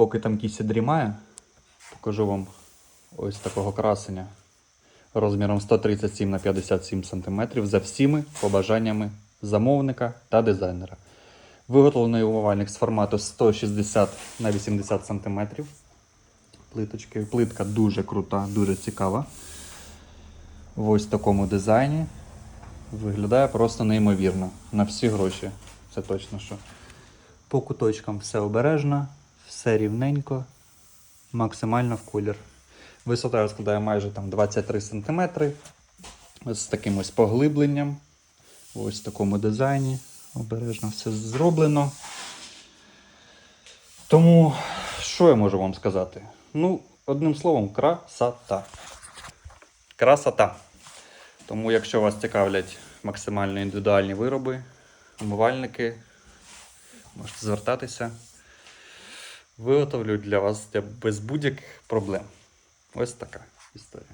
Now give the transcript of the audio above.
Поки там кісі дрімає, покажу вам ось такого красення розміром 137 на 57 см за всіми побажаннями замовника та дизайнера. Виготовлений умивальник з формату 160 на 80 см. Плиточки. Плитка дуже крута, дуже цікава. В ось такому дизайні. Виглядає просто неймовірно. На всі гроші. Це точно що. По куточкам все обережно, все рівненько, максимально в колір. Висота складає майже там 23 см. З таким ось поглибленням. Ось в такому дизайні. Обережно все зроблено. Тому, що я можу вам сказати? Ну, одним словом, красота. Красота. Тому, якщо вас цікавлять максимально індивідуальні вироби, умивальники, можете звертатися. Виготовлю для вас для- без будь-яких проблем. Ось така історія.